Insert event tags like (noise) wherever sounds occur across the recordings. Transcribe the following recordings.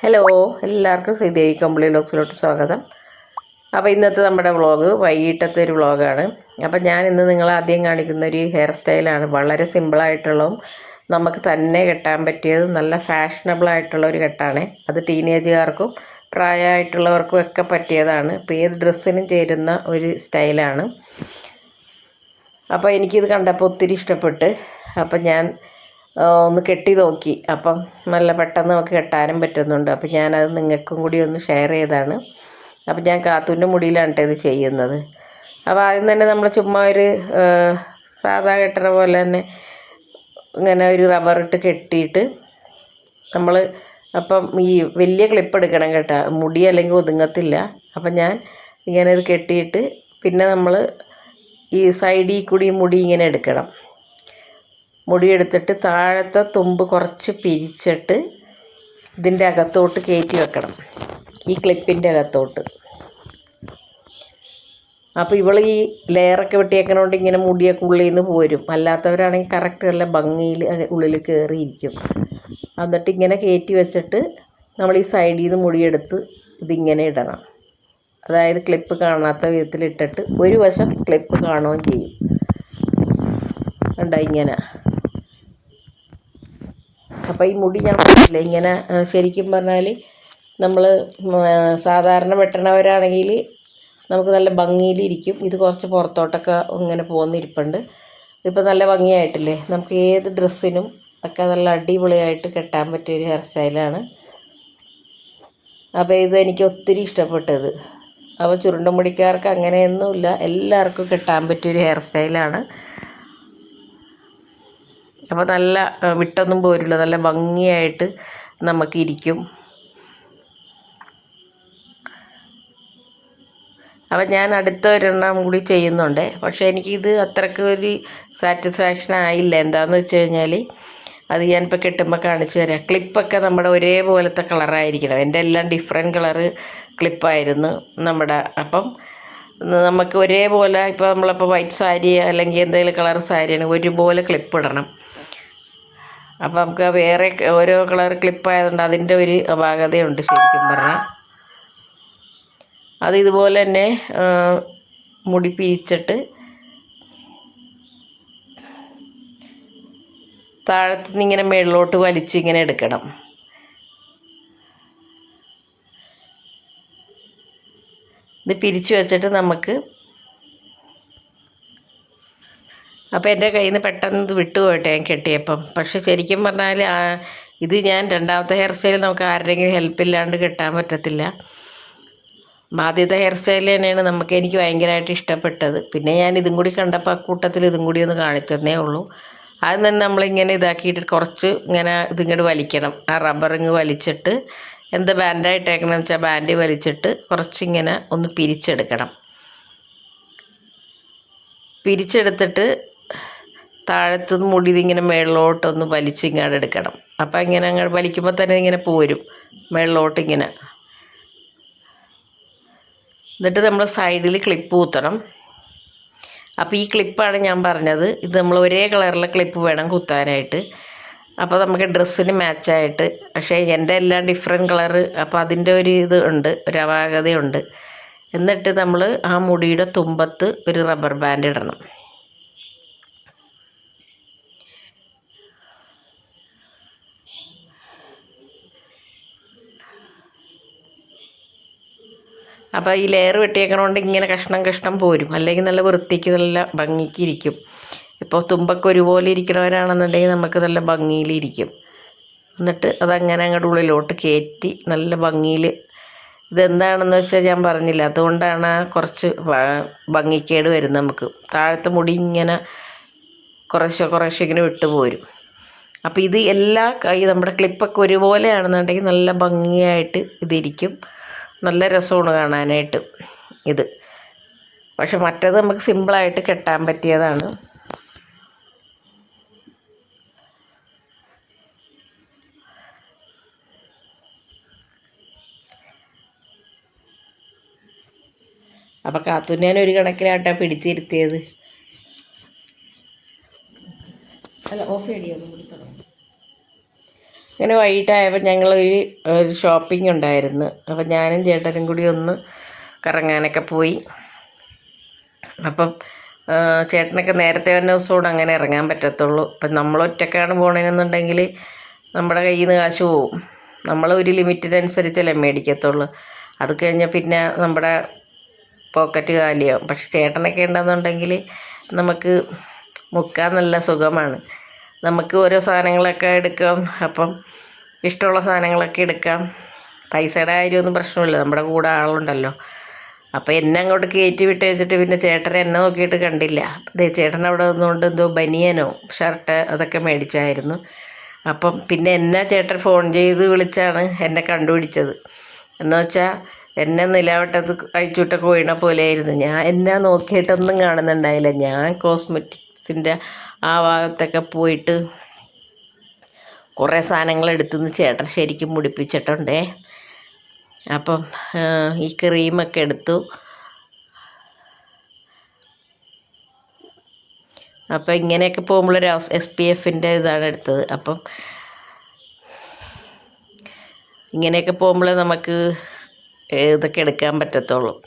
Hello എല്ലാവർക്കും ശ്രീദേവി കമ്പിളി ബ്ലോഗ്സിലോട്ട് സ്വാഗതം. അപ്പോൾ ഇന്നത്തെ നമ്മുടെ വ്ളോഗ് വൈകിട്ടത്തെ ഒരു വ്ളോഗാണ് അപ്പോൾ ഞാൻ ഇന്ന് നിങ്ങൾ ആദ്യം കാണിക്കുന്ന ഒരു ഹെയർ സ്റ്റൈലാണ് വളരെ സിമ്പിളായിട്ടുള്ളതും നമുക്ക് തന്നെ കെട്ടാൻ പറ്റിയതും നല്ല ഫാഷനബിൾ ആയിട്ടുള്ള ഒരു കെട്ടാണ്. അത് ടീനേജുകാർക്കും പ്രായമായിട്ടുള്ളവർക്കും ഒക്കെ പറ്റിയതാണ്. ഇപ്പോൾ ഏത് ഡ്രസ്സിനും ചേരുന്ന ഒരു സ്റ്റൈലാണ് അപ്പോൾ എനിക്കിത് കണ്ടപ്പോൾ ഒത്തിരി ഇഷ്ടപ്പെട്ട് അപ്പം ഞാൻ ഒന്ന് കെട്ടി നോക്കി. അപ്പം നല്ല പെട്ടെന്ന് നമുക്ക് കെട്ടാനും പറ്റുന്നുണ്ട്. അപ്പം ഞാനത് നിങ്ങൾക്കും കൂടി ഒന്ന് ഷെയർ ചെയ്താണ്. അപ്പം ഞാൻ കാത്തൂന്റെ മുടിയിലാണ് കേട്ടോ ഇത് ചെയ്യുന്നത്. അപ്പോൾ ആദ്യം തന്നെ നമ്മൾ ചുമ്മാ ഒരു സാധാ കെട്ടണ പോലെ തന്നെ ഇങ്ങനെ ഒരു റബ്ബർ ഇട്ട് കെട്ടിയിട്ട് നമ്മൾ അപ്പം ഈ വലിയ ക്ലിപ്പ് എടുക്കണം കേട്ടോ. മുടി അല്ലെങ്കിൽ ഒതുങ്ങത്തില്ല. അപ്പം ഞാൻ ഇങ്ങനെ ഇത് കെട്ടിയിട്ട് പിന്നെ നമ്മൾ ഈ സൈഡിൽ കൂടി മുടി ഇങ്ങനെ എടുക്കണം. മുടി എടുത്തിട്ട് താഴത്തെ തുമ്പ് കുറച്ച് പിരിച്ചിട്ട് ഇതിന്റെ അകത്തോട്ട് കയറ്റി വെക്കണം. ഈ ക്ലിപ്പിന്റെ അകത്തോട്ട്. അപ്പോൾ ഇവൾ ഈ ലെയറൊക്കെ വെട്ടിയേക്കണോണ്ട് ഇങ്ങനെ മുടിയൊക്കെ ഉള്ളിൽ നിന്ന് പോരും. അല്ലാത്തവരാണെങ്കിൽ കറക്റ്റ് നല്ല ഭംഗിയിൽ ഉള്ളിൽ കയറിയിരിക്കും എന്നിട്ട് ഇങ്ങനെ കയറ്റി വെച്ചിട്ട് നമ്മൾ ഈ സൈഡിൽ നിന്ന് മുടിയെടുത്ത് ഇതിങ്ങനെ ഇടണം. അതായത് ക്ലിപ്പ് കാണാത്ത വിധത്തിൽ ഇട്ടിട്ട് ഒരു വശം ക്ലിപ്പ് കാണുകയും ചെയ്യും. ഉണ്ടായി ഇങ്ങനെ? അപ്പോൾ ഈ മുടി ഞാൻ പറഞ്ഞില്ല ഇങ്ങനെ ശരിക്കും പറഞ്ഞാൽ നമ്മൾ സാധാരണ വെട്ടണവരാണെങ്കിൽ നമുക്ക് നല്ല ഭംഗിയിലിരിക്കും ഇത് കുറച്ച് പുറത്തോട്ടൊക്കെ ഇങ്ങനെ പോകുന്നിരിപ്പുണ്ട് ഇപ്പോൾ നല്ല ഭംഗിയായിട്ടില്ലേ? നമുക്ക് ഏത് ഡ്രസ്സിനും ഒക്കെ നല്ല അടിപൊളിയായിട്ട് കെട്ടാൻ പറ്റിയ ഒരു ഹെയർ സ്റ്റൈലാണ്. അപ്പോൾ ഇത് എനിക്ക് ഒത്തിരി ഇഷ്ടപ്പെട്ടത്. അപ്പോൾ ചുരുണ്ട മുടിക്കാർക്ക് അങ്ങനെയൊന്നുമില്ല. എല്ലാവർക്കും കെട്ടാൻ പറ്റിയ ഒരു ഹെയർ സ്റ്റൈലാണ്. അപ്പോൾ നല്ല വിട്ടൊന്നും പോരില്ല. നല്ല ഭംഗിയായിട്ട് നമുക്കിരിക്കും. അപ്പം ഞാൻ അടുത്ത ഒരെണ്ണം കൂടി ചെയ്യുന്നുണ്ട്. പക്ഷേ എനിക്കിത് അത്രയ്ക്ക് ഒരു സാറ്റിസ്ഫാക്ഷൻ ആയില്ല. എന്താണെന്ന് വെച്ച് കഴിഞ്ഞാൽ അത് ഞാനിപ്പോൾ കെട്ടുമ്പോൾ കാണിച്ചു തരാം. ക്ലിപ്പൊക്കെ നമ്മുടെ ഒരേപോലത്തെ കളറായിരിക്കണം. എന്റെ എല്ലാം ഡിഫറെന്റ് കളറ് ക്ലിപ്പായിരുന്നു നമ്മുടെ. അപ്പം നമുക്ക് ഒരേപോലെ ഇപ്പോൾ നമ്മളിപ്പോൾ വൈറ്റ് സാരി അല്ലെങ്കിൽ എന്തെങ്കിലും കളർ സാരിയാണെങ്കിൽ ഒരുപോലെ ക്ലിപ്പ് ഇടണം. അപ്പോൾ നമുക്ക് വേറെ ഓരോ കളർ ക്ലിപ്പ് ആയതുകൊണ്ട് അതിന്റെ ഒരു അപാകതയുണ്ട് ശരിക്കും പറഞ്ഞാൽ അത് ഇതുപോലെ തന്നെ മുടി പിരിച്ചിട്ട് താഴത്തു നിന്ന് ഇങ്ങനെ മേളിലോട്ട് വലിച്ച് ഇങ്ങനെ എടുക്കണം. ഇത് പിരിച്ചു വെച്ചിട്ട് നമുക്ക് അപ്പോൾ എന്റെ കയ്യിൽ നിന്ന് പെട്ടെന്ന് ഇത് വിട്ടുപോയിട്ടെ ഞാൻ കെട്ടിയപ്പം. പക്ഷെ ശരിക്കും പറഞ്ഞാൽ ഇത് ഞാൻ രണ്ടാമത്തെ ഹെയർ സ്റ്റൈൽ നമുക്ക് ആരുടെയെങ്കിലും ഹെൽപ്പ് ഇല്ലാണ്ട് കെട്ടാൻ പറ്റത്തില്ല. ആദ്യത്തെ ഹെയർ സ്റ്റൈൽ തന്നെയാണ് നമുക്ക് എനിക്ക് ഭയങ്കരമായിട്ട് ഇഷ്ടപ്പെട്ടത്. പിന്നെ ഞാൻ ഇതും കൂടി കണ്ടപ്പോൾ ആ കൂട്ടത്തിൽ ഇതും കൂടി ഒന്ന് കാണിച്ചതന്നേ ഉള്ളൂ. അത് തന്നെ നമ്മളിങ്ങനെ ഇതാക്കിയിട്ട് കുറച്ച് ഇങ്ങനെ ഇതിങ്ങോട്ട് വലിക്കണം. ആ റബ്ബറിങ് വലിച്ചിട്ട് എന്ത് ബാൻഡായിട്ടേക്കണമെന്ന് വെച്ചാൽ ബാൻഡ് വലിച്ചിട്ട് കുറച്ചിങ്ങനെ ഒന്ന് പിരിച്ചെടുക്കണം. പിരിച്ചെടുത്തിട്ട് താഴത്തുനിന്ന് മുടി ഇതിങ്ങനെ മേളിലോട്ടൊന്ന് വലിച്ചിങ്ങാട് എടുക്കണം. അപ്പം ഇങ്ങനെ അങ്ങോട്ട് വലിക്കുമ്പോൾ തന്നെ ഇങ്ങനെ പോരും. മേളിലോട്ട് ഇങ്ങനെ. എന്നിട്ട് നമ്മൾ സൈഡിൽ ക്ലിപ്പ് കുത്തണം. അപ്പോൾ ഈ ക്ലിപ്പാണ് ഞാൻ പറഞ്ഞത്. ഇത് നമ്മൾ ഒരേ കളറിലെ ക്ലിപ്പ് വേണം കുത്താനായിട്ട്. അപ്പോൾ നമുക്ക് ഡ്രസ്സിന് മാച്ചായിട്ട് പക്ഷേ എന്റെ എല്ലാം ഡിഫറെന്റ് കളറ് അപ്പോൾ അതിന്റെ ഒരു ഇത് ഉണ്ട് ഒരു അപാകതയുണ്ട്. എന്നിട്ട് നമ്മൾ ആ മുടിയുടെ തുമ്പത്ത് ഒരു റബ്ബർ ബാൻഡ് ഇടണം. അപ്പോൾ ഈ ലെയർ വെട്ടിയേക്കണോണ്ട് ഇങ്ങനെ കഷ്ണം കഷ്ണം പോരും. അല്ലെങ്കിൽ നല്ല വൃത്തിക്ക് നല്ല ഭംഗിക്ക് ഇരിക്കും. ഇപ്പോൾ തുമ്പൊക്കെ ഒരുപോലെ ഇരിക്കണവരാണെന്നുണ്ടെങ്കിൽ നമുക്ക് നല്ല ഭംഗിയിലിരിക്കും എന്നിട്ട് അതങ്ങനെ അങ്ങോട്ട് ഉള്ളിലോട്ട് കയറ്റി നല്ല ഭംഗിയിൽ ഇതെന്താണെന്ന് വെച്ചാൽ ഞാൻ പറഞ്ഞില്ല അതുകൊണ്ടാണ് കുറച്ച് ഭംഗിക്കേട് വരുന്നത് നമുക്ക്. താഴത്തെ മുടി ഇങ്ങനെ കുറേശ്ശെ കുറേശ്ശെ ഇങ്ങനെ വിട്ടു പോരും. അപ്പോൾ ഇത് എല്ലാ കൈ നമ്മുടെ ക്ലിപ്പൊക്കെ ഒരുപോലെയാണെന്നുണ്ടെങ്കിൽ നല്ല ഭംഗിയായിട്ട് ഇതിരിക്കും. നല്ല രസമാണ് കാണാനായിട്ട് ഇത്. പക്ഷെ മറ്റേത് നമുക്ക് സിമ്പിളായിട്ട് കെട്ടാൻ പറ്റിയതാണ്. അപ്പം കാത്തുന്നാൻ ഒരു കണക്കിലാട്ടാ പിടിച്ചിരുത്തിയത്. അല്ല ഓഫ് ചെയ്യടി ഇങ്ങനെ വൈകിട്ടായപ്പോൾ ഞങ്ങളൊരു ഒരു ഷോപ്പിംഗ് ഉണ്ടായിരുന്നു. അപ്പോൾ ഞാനും ചേട്ടനും കൂടി ഒന്ന് കറങ്ങാനൊക്കെ പോയി. അപ്പം ചേട്ടനൊക്കെ നേരത്തെ വന്ന ദിവസത്തോട് അങ്ങനെ ഇറങ്ങാൻ പറ്റത്തുള്ളൂ. ഇപ്പം നമ്മൾ ഒറ്റക്കാണ് പോകണമെന്നുണ്ടെങ്കിൽ നമ്മുടെ കയ്യിൽ നിന്ന് കാശ് പോവും. നമ്മൾ ഒരു ലിമിറ്റിനനുസരിച്ചല്ലേ മേടിക്കത്തുള്ളൂ. അത് കഴിഞ്ഞാൽ പിന്നെ നമ്മുടെ പോക്കറ്റ് കാലിയാവും. പക്ഷെ ചേട്ടനൊക്കെ ഉണ്ടെന്നുണ്ടെങ്കിൽ നമുക്ക് മുക്കാൻ നല്ല സുഖമാണ്. നമുക്ക് ഓരോ സാധനങ്ങളൊക്കെ എടുക്കാം. അപ്പം ഇഷ്ടമുള്ള സാധനങ്ങളൊക്കെ എടുക്കാം. പൈസയുടെ കാര്യമൊന്നും പ്രശ്നമില്ല. നമ്മുടെ കൂടെ ആളുണ്ടല്ലോ. അപ്പോൾ എന്നെ അങ്ങോട്ട് കയറ്റി വിട്ട് വെച്ചിട്ട് പിന്നെ ചേട്ടനെ എന്നെ നോക്കിയിട്ട് കണ്ടില്ല. ചേട്ടൻ അവിടെ നിന്നുകൊണ്ട് എന്തോ ബനിയനോ ഷർട്ട് അതൊക്കെ മേടിച്ചായിരുന്നു. അപ്പം പിന്നെ എന്നെ ചേട്ടൻ ഫോൺ ചെയ്ത് വിളിച്ചാണ് എന്നെ കണ്ടുപിടിച്ചത്. എന്ന് വെച്ചാൽ എന്നെ നിലാവട്ടത്ത് അഴിച്ചുവിട്ടൊക്കെ വീണ പോലെയായിരുന്നു. ഞാൻ എന്നെ നോക്കിയിട്ടൊന്നും കാണുന്നുണ്ടായില്ല. ഞാൻ കോസ്മെറ്റിക്സിന്റെ ആ ഭാഗത്തൊക്കെ പോയിട്ട് കുറേ സാധനങ്ങൾ എടുത്തുനിന്ന് ചേട്ടൻ ശരിക്കും മുടിപ്പിച്ചിട്ടുണ്ടേ. അപ്പം ഈ ക്രീമൊക്കെ എടുത്തു. അപ്പം ഇങ്ങനെയൊക്കെ പോകുമ്പോഴൊരു എസ് പി എഫിന്റെ ഇതാണ് എടുത്തത്. അപ്പം ഇങ്ങനെയൊക്കെ പോകുമ്പോൾ നമുക്ക് ഇതൊക്കെ എടുക്കാൻ പറ്റത്തുള്ളൂ.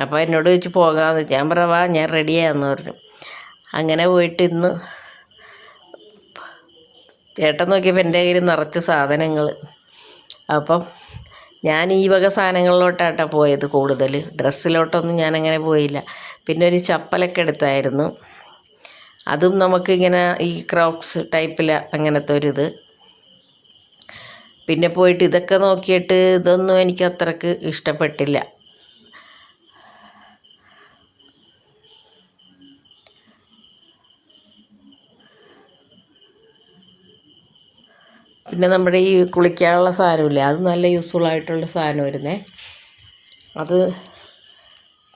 അപ്പോൾ എന്നോട് ചോദിച്ച് പോകാമെന്ന്. ഞാൻ പറവാ ഞാൻ റെഡിയാന്ന് പറഞ്ഞു. അങ്ങനെ പോയിട്ട് ഇന്ന് ചേട്ടൻ നോക്കിയപ്പോൾ എന്റെ കയ്യിൽ നിറച്ച് സാധനങ്ങൾ അപ്പം ഞാൻ ഈ വക സാധനങ്ങളിലോട്ടാട്ടോ പോയത് കൂടുതൽ ഡ്രസ്സിലോട്ടൊന്നും ഞാനങ്ങനെ പോയില്ല. പിന്നെ ഒരു ചപ്പലൊക്കെ എടുത്തായിരുന്നു. അതും നമുക്കിങ്ങനെ ഈ ക്രോക്സ് ടൈപ്പിൽ അങ്ങനത്തെ ഒരു ഇത് പിന്നെ പോയിട്ട് ഇതൊക്കെ നോക്കിയിട്ട് ഇതൊന്നും എനിക്ക് അത്രയ്ക്ക് ഇഷ്ടപ്പെട്ടില്ല. പിന്നെ നമ്മുടെ ഈ കുളിക്കാനുള്ള സാധനമില്ലേ? അത് നല്ല യൂസ്ഫുൾ ആയിട്ടുള്ള സാധനം വരുന്നേ അത്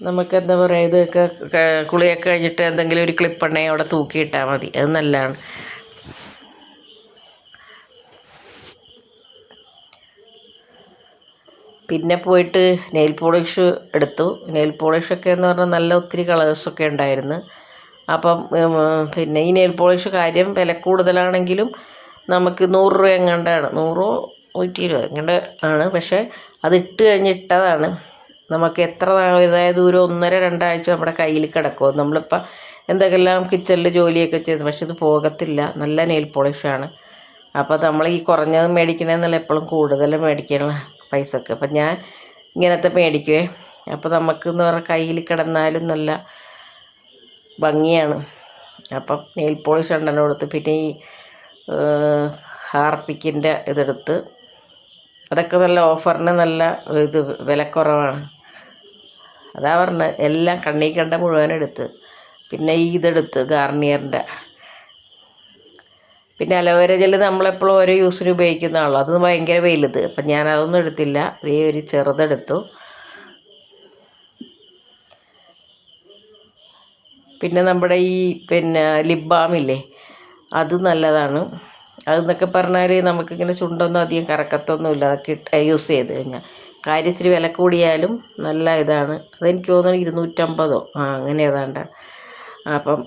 നമുക്ക് എന്താ പറയുക ഇതൊക്കെ കുളിയൊക്കെ കഴിഞ്ഞിട്ട് എന്തെങ്കിലും ഒരു ക്ലിപ്പുണ്ടെങ്കിൽ അവിടെ തൂക്കിയിട്ടാൽ മതി. അത് നല്ലതാണ്. പിന്നെ പോയിട്ട് നെയിൽ പോളിഷ് എടുത്തു. നെയിൽ പോളിഷൊക്കെ എന്ന് പറഞ്ഞാൽ നല്ല ഒത്തിരി കളേഴ്സൊക്കെ ഉണ്ടായിരുന്നു. അപ്പം പിന്നെ ഈ നെയിൽ പോളിഷ് കാര്യം വില കൂടുതലാണെങ്കിലും നമുക്ക് നൂറ് രൂപ എങ്ങാണ്ടാണ്. നൂറോ നൂറ്റി ഇരുപത് എങ്ങാണ്ട് ആണ്. പക്ഷേ അത് ഇട്ട് കഴിഞ്ഞ് ഇട്ടതാണ്. നമുക്ക് എത്ര നാ- ഒരു ഒന്നര രണ്ടാഴ്ച നമ്മുടെ കയ്യിൽ കിടക്കും. നമ്മളിപ്പോൾ എന്തൊക്കെല്ലാം കിച്ചണിൽ ജോലിയൊക്കെ ചെയ്തു. പക്ഷെ ഇത് പോകത്തില്ല. നല്ല നെയിൽ പോളിഷാണ് അപ്പോൾ നമ്മൾ ഈ കുറഞ്ഞത് മേടിക്കണമെന്നല്ല എപ്പോഴും കൂടുതൽ മേടിക്കാനുള്ള പൈസക്ക്. അപ്പം ഞാൻ ഇങ്ങനത്തെ മേടിക്കുവേ. അപ്പോൾ നമുക്ക് എന്ന് പറഞ്ഞാൽ കയ്യിൽ കിടന്നാലും നല്ല ഭംഗിയാണ്. അപ്പം നെയിൽ പോളിഷ് രണ്ടെണ്ണം കൊടുത്ത് പിന്നെ ഈ ഹാർപ്പിക്കിന്റെ ഇതെടുത്ത് അതൊക്കെ നല്ല ഓഫറിന് നല്ല ഇത് വിലക്കുറവാണ്. അതാ പറഞ്ഞത് എല്ലാം കണ്ണീ കണ്ട മുഴുവൻ എടുത്ത് പിന്നെ ഈ ഇതെടുത്ത് ഗാർണിയറിന്റെ. പിന്നെ അലോവേര ജെല്ല് നമ്മളെപ്പോഴും ഓരോ യൂസിന് ഉപയോഗിക്കുന്നതാണല്ലോ അത് ഭയങ്കര വെയിലത് അപ്പം ഞാൻ അതൊന്നും എടുത്തില്ല ഈ ഒരു ചെറുതെടുത്തു. പിന്നെ നമ്മുടെ ഈ പിന്നെ ലിപ് ബാമില്ലേ അത് നല്ലതാണ്. അതെന്നൊക്കെ പറഞ്ഞാൽ നമുക്കിങ്ങനെ ചുണ്ടൊന്നും അധികം കറക്കത്തൊന്നുമില്ല. അതൊക്കെ ഇട്ട് യൂസ് ചെയ്ത് കഴിഞ്ഞാൽ കാര്യം ഇച്ചിരി വില കൂടിയാലും നല്ല ഇതാണ്. അതെനിക്ക് തോന്നുന്നു ഇരുന്നൂറ്റമ്പതോ. ആ അങ്ങനെ ഏതാണ്ട്. അപ്പം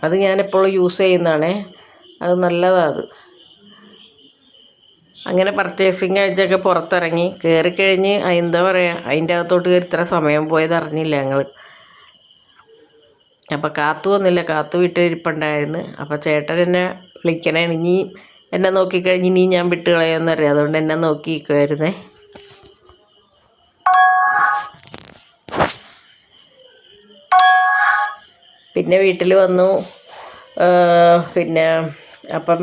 അത് ഞാനെപ്പോഴും യൂസ് ചെയ്യുന്നതാണേ. അത് നല്ലതാണ് അത്. അങ്ങനെ പർച്ചേസിങ് ആഴ്ചയൊക്കെ പുറത്തിറങ്ങി കയറിക്കഴിഞ്ഞ് എന്താ പറയുക അതിന്റെ അകത്തോട്ട് കയറി ഇത്ര സമയം പോയത് അറിഞ്ഞില്ല ഞങ്ങൾ അപ്പം കാത്തു വന്നില്ല. കാത്തു വിട്ടിരിപ്പുണ്ടായിരുന്നു. അപ്പം ചേട്ടൻ എന്നെ വിളിക്കണേ. ഇനി എന്നെ നോക്കിക്കഴിഞ്ഞ് ഇനി ഞാൻ വിട്ട് അതുകൊണ്ട് എന്നെ നോക്കി നിൽക്കുമായിരുന്നേ പിന്നെ വീട്ടിൽ വന്നു. പിന്നെ അപ്പം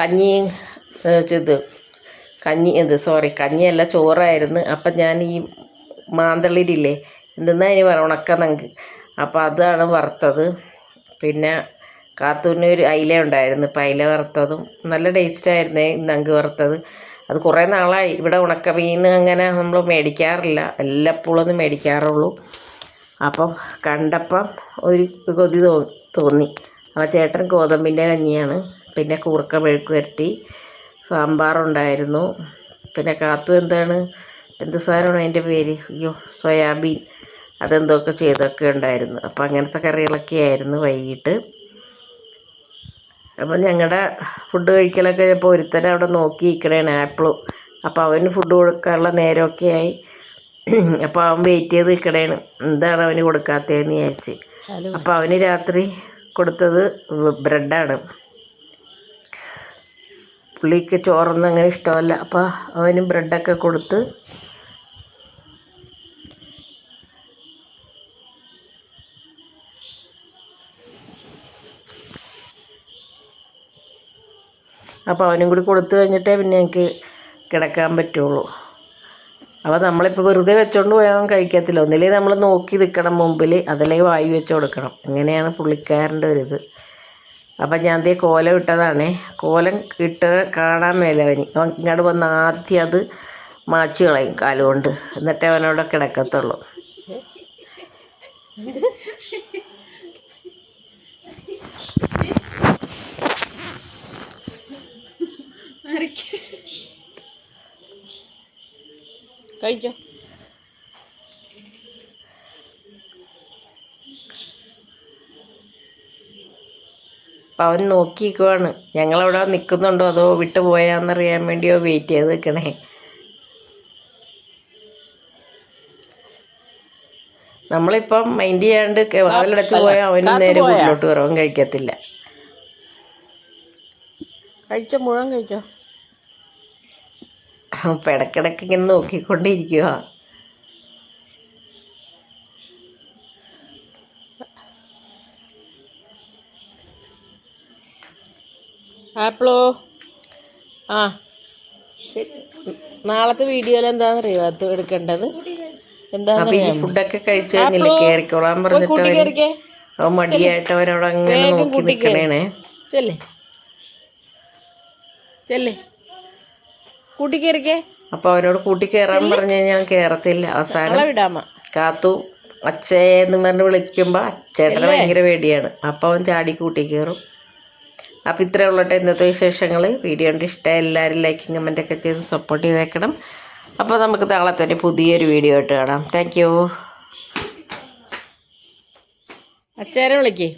കഞ്ഞിയും ഇത് കഞ്ഞി ഇത് സോറി കഞ്ഞിയല്ല ചോറായിരുന്നു. അപ്പം ഞാൻ ഈ മാന്തളിരില്ലേ? എന്തെന്നാ ഇനി പറ ഉണക്കനങ്ക് അപ്പം അതാണ് വറുത്തത്. പിന്നെ കാത്തൂരിന് ഒരു അയില ഉണ്ടായിരുന്നു. അപ്പം അയില വറുത്തതും നല്ല ടേസ്റ്റായിരുന്നേ നങ്ക് വറുത്തത്. അത് കുറേ നാളായി. ഇവിടെ ഉണക്ക മീൻ അങ്ങനെ നമ്മൾ മേടിക്കാറില്ല. എല്ലപ്പോഴും ഒന്നും മേടിക്കാറുള്ളൂ. അപ്പം കണ്ടപ്പം ഒരു കൊതി തോന്നി. അപ്പോൾ ചേട്ടൻ ഗോതമ്പിന്റെ കഞ്ഞിയാണ്. പിന്നെ കൂർക്ക മെഴുക്ക് വരട്ടി സാമ്പാറുണ്ടായിരുന്നു. പിന്നെ കാത്തു എന്താണ്? എന്ത് സാധനമാണ് അതിന്റെ പേര്? അയ്യോ സോയാബീൻ. അതെന്തൊക്കെ ചെയ്തൊക്കെ ഉണ്ടായിരുന്നു. അപ്പം അങ്ങനത്തെ കറികളൊക്കെ ആയിരുന്നു വൈകിട്ട്. അപ്പം ഞങ്ങളുടെ ഫുഡ് കഴിക്കലൊക്കെ ഇപ്പോൾ ഒരുത്തൻ അവിടെ നോക്കി നിൽക്കണേണ് ആപ്പിളും. അപ്പോൾ അവന് ഫുഡ് കൊടുക്കാനുള്ള നേരമൊക്കെ ആയി. അപ്പോൾ അവൻ വെയിറ്റ് ചെയ്ത് നിൽക്കണേണ് എന്താണ് അവന് കൊടുക്കാത്തതെന്ന് വിചാരിച്ച്. അപ്പോൾ അവന് രാത്രി കൊടുത്തത് ബ്രെഡാണ്. പുള്ളിക്ക് ചോറൊന്നും അങ്ങനെ ഇഷ്ടമല്ല. അപ്പോൾ അവന് ബ്രെഡൊക്കെ കൊടുത്ത് അപ്പോൾ അവനും കൂടി കൊടുത്തു കഴിഞ്ഞിട്ടേ പിന്നെ എനിക്ക് കിടക്കാൻ പറ്റുള്ളൂ. അപ്പോൾ നമ്മളിപ്പോൾ വെറുതെ വെച്ചോണ്ട് പോയാൽ കഴിക്കത്തില്ല. ഒന്നില്ലേ നമ്മൾ നോക്കി നിൽക്കണം മുമ്പിൽ അതല്ലെങ്കിൽ വായി വെച്ച് കൊടുക്കണം. അങ്ങനെയാണ് പുള്ളിക്കാരന്റെ ഒരു ഇത്. അപ്പം ഞാൻ ദേ കോലം ഇട്ടതാണേ. കോലം ഇട്ട് കാണാൻ മേലെ അവന്. അവൻ ഇങ്ങോട്ട് വന്ന് ആദ്യം അത് മാച്ചു കളയും കാലുകൊണ്ട് എന്നിട്ടേ അവനവിടെ കിടക്കത്തുള്ളൂ. (laughs) കഴിച്ചോ. അപ്പം അവൻ നോക്കിക്കുവാണ്. ഞങ്ങളവിടെ നിൽക്കുന്നുണ്ടോ അതോ വിട്ടു പോയാന്നറിയാൻ വേണ്ടിയോ വെയിറ്റ് ചെയ്ത് നിൽക്കണേ നമ്മളിപ്പം മൈൻഡ് ചെയ്യാണ്ട് വാതിലടച്ച് പോയാൽ അവന് നേരെ മുന്നോട്ട് അവൻ കഴിക്കത്തില്ല. കഴിച്ചോ മുഴുവൻ കഴിച്ചോ? അപ്പം ഇടയ്ക്കിടയ്ക്ക് ഇങ്ങനെ നോക്കിക്കൊണ്ടിരിക്കുക ആപ്പിളോ? ആ. നാളത്തെ വീഡിയോയിൽ എന്താണെന്നറിയോ അത് എടുക്കേണ്ടത്? എന്താണെന്നറിയാമോ ഫുഡൊക്കെ കഴിച്ചു കഴിഞ്ഞില്ലേ? കയറിക്കോളാൻ പറഞ്ഞിട്ട് മടിയായിട്ട് അവനവിടെ അങ്ങനെ നോക്കി നിൽക്കണേ ചെല്ലേ. ചെല്ലേ. കൂട്ടി കയറിക്കേ അപ്പൊ അവരോട് കൂട്ടി കയറാൻ പറഞ്ഞു ഞാൻ കേറത്തില്ല. കയറത്തില്ല അവസാനം വിടാമ കാത്തു. അച്ഛന്ന് പറഞ്ഞ് വിളിക്കുമ്പോ അച്ഛേട്ടന് ഭയങ്കര പേടിയാണ്. അപ്പൊ അവൻ ചാടി കൂട്ടി കയറും ഇത്രേ ഉള്ളട്ടെ ഇന്നത്തെ വിശേഷങ്ങൾ വീഡിയോ കണ്ട് ഇഷ്ടം എല്ലാവരും ലൈക്കും ഒക്കെ ചെയ്ത് സപ്പോർട്ട് ചെയ്തേക്കണം. അപ്പോൾ നമുക്ക് നാളെ തന്നെ പുതിയൊരു വീഡിയോ ആയിട്ട് കാണാം. താങ്ക് യു അച്ഛനെ വിളിക്കേ.